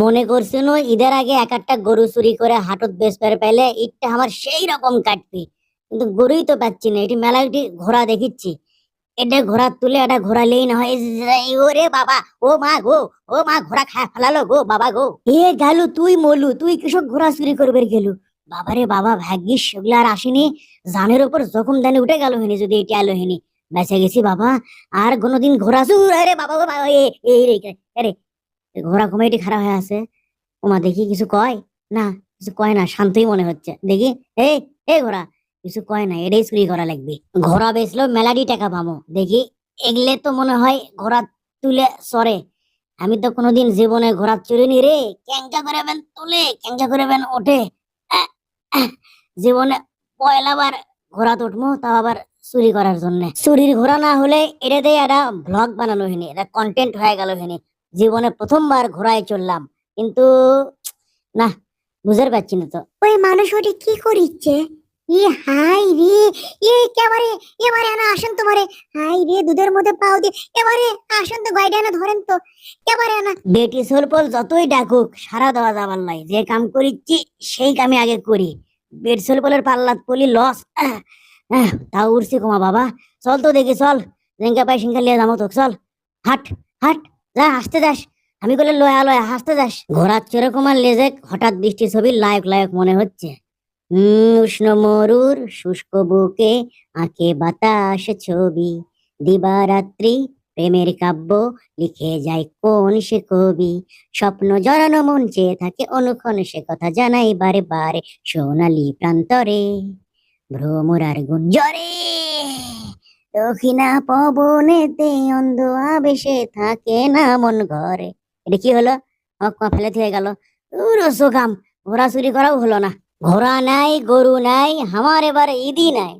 মনে করছিল ঈদের আগে এক একটা গরু চুরি করে হাটত বেচবার পেলে ঈদটা আমার সেই রকম কাটবি। কিন্তু গরুই তো পাচ্ছি না, এটি মেলা একটি ঘোড়া দেখিচ্ছি। এটা ঘোড়া তুলে এটা ঘোড়া লেই না হয় ওরে বাবা, ও মা গো, ও মা ঘোড়া খায় ফেলালো গো, বাবা গো। এ গেলু, তুই মলু, তুই কৃষক ঘোড়া চুরি করবে গেলু? বাবারে বাবা, ভাগ্যিস সেগুলো আর আসেনি। জানের ওপর জখম দানে উঠে গেল হেনি, যদি এটি আলো হেনি। বেঁচে গেছি বাবা, আর কোনোদিন ঘোড়া চুর বাবা গো, বাবা রে ঘোড়া কমিটি খারাপ হয়ে আছে। ওমা দেখি কিছু কয়? না, কিছু কয় না, শান্তই মনে হচ্ছে। দেখি, এই এই ঘোড়া, কিছু কয় না, এটাই চুরি করা লাগবে। ঘোড়া বেচলো মেলাডি টাকা পাবো। দেখি, এগলে তো মনে হয় ঘোড়া তুলে সরে আমি তো কোনোদিন জীবনে ঘোড়া চুরি নি রে। ক্যাংকা করে বেন তুলে ক্যাংকা করে বেন ওঠে। জীবনে পয়লা বার ঘোড়া উঠবো তাও আবার চুরি করার জন্য। চুরির ঘোড়া না হলে এটাতে একটা ব্লগ বানানো হয়নি এটা কন্টেন্ট হয়ে গেল হয়নি। জীবনে প্রথমবার ঘোড়ায় চললাম কিন্তু না বুঝতে পারছি না তো। ওই মানুষ ওটি কি করিচ্ছে? ই হাই রে এ কেবারে এবারে না আসেন তোমারে হাই রে দুধের মধ্যে পাও দিয়ে এবারে আসেন তো গাইডা না ধরেন তো। এবারে না বেটি সোলপল যতই ডাকুক সারা দেওয়া যাবার নাই। যে কাম করিচ্ছি সেই কামে আগে করি। বেট সোলপলের পাল্লাত পলি লস। তাও উঠছি কমা বাবা। চল তো দেখি চল। জেঙ্কা পাই সিঙ্কা লিয়ে যাব তো চল। হাট হাট। যা হাসতে যাস। আমি বলে লয়া লয়া, হাসতে যাস। ঘোড়ার চেরকমার লেজে হঠাৎ বৃষ্টি ছবি লায়ক লায়ক মনে হচ্ছে। উষ্ণ মরুর শুষ্ক বুকে আঁকে বাতাস ছবি। দিবারাত্রি প্রেমের কাব্য লিখে যায় কোন সে কবি। স্বপ্ন জড়ানো মন চেয়ে থাকে অনুক্ষণ, সে কথা জানাই বারে বারে। সোনালি প্রান্তরে ভ্রমরার গুঞ্জরে দক্ষিণা পবনেতে অন্ধ আবেশে থাকে না মন ঘরে। এটা কি হলো? ফেলে থেকে গেল। কাম ঘোড়া চুরি করাও হলো না। ঘোড়া নাই, গরু নাই, আমার এবার ঈদই নাই।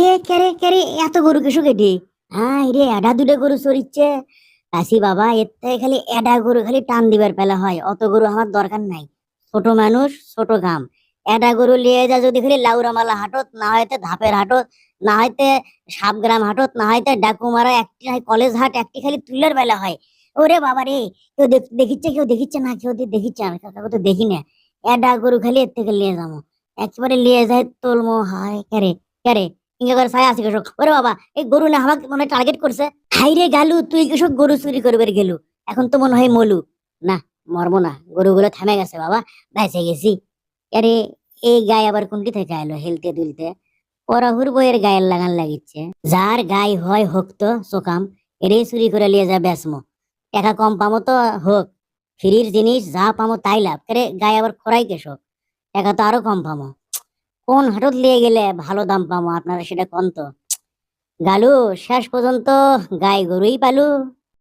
এ কেরে কেরে এত গরু কিছু কেটে হ্যাঁ রে, এডা দুটো গরু চড়িচ্ছে কাশি বাবা, এর থেকে খালি এডা গরু খালি টান দিবার পেলা হয়। অত গরু আমার দরকার নাই। ছোট মানুষ, ছোট কাম এডা গরু লিয়ে যা যদি খালি লাউরামালা হাটত, না হয়তো ধাপের হাটত, না হয়তো সাবগ্রাম হাটত, না হয়তো ডাকুমারা একটি কলেজ হাট, একটি খালি তুলের বেলা হয়। ওরে বাবা রে, কেউ দেখ- দেখিচ্ছে, কেউ দেখিচ্ছে না, কেউ দেখিচ্ছে আমি কাকাকে তো দেখি না। এডা গরু খালি এর থেকে নিয়ে যাব। একেবারে নিয়ে যায় তোলমো হায় ক্যারে ক্যারে ইঙ্গা করে ছায়া আছে কৃষক। ওরে বাবা, এই গরু না আমাকে মনে টার্গেট করছে। হাই রে গালু, তুই কৃষক গরু চুরি করবে গেলু। এখন তো মনে হয় মলু। না, মরবো না, গরুগুলো থেমে গেছে বাবা, বেঁচে গেছি। আরে এই গায়ে আবার কোনটি থেকে এলো হেলতে দুলতে। পরাহুর বইয়ের গায়ের লাগান লাগিচ্ছে। যার গায়ে হয় হোক তো সোকাম এটাই চুরি করে লিয়ে যা বেসমো। টাকা কম পামো তো হোক, ফ্রির জিনিস যা পামো তাই লাভ। আরে গায়ে আবার খোরাই কেসক টাকা তো আরও কম পামো। কোন হাটত লিয়ে গেলে ভালো দাম পামো? আপনারা সেটা কোন তো। গালু, শেষ পর্যন্ত গাই গরুই পালু।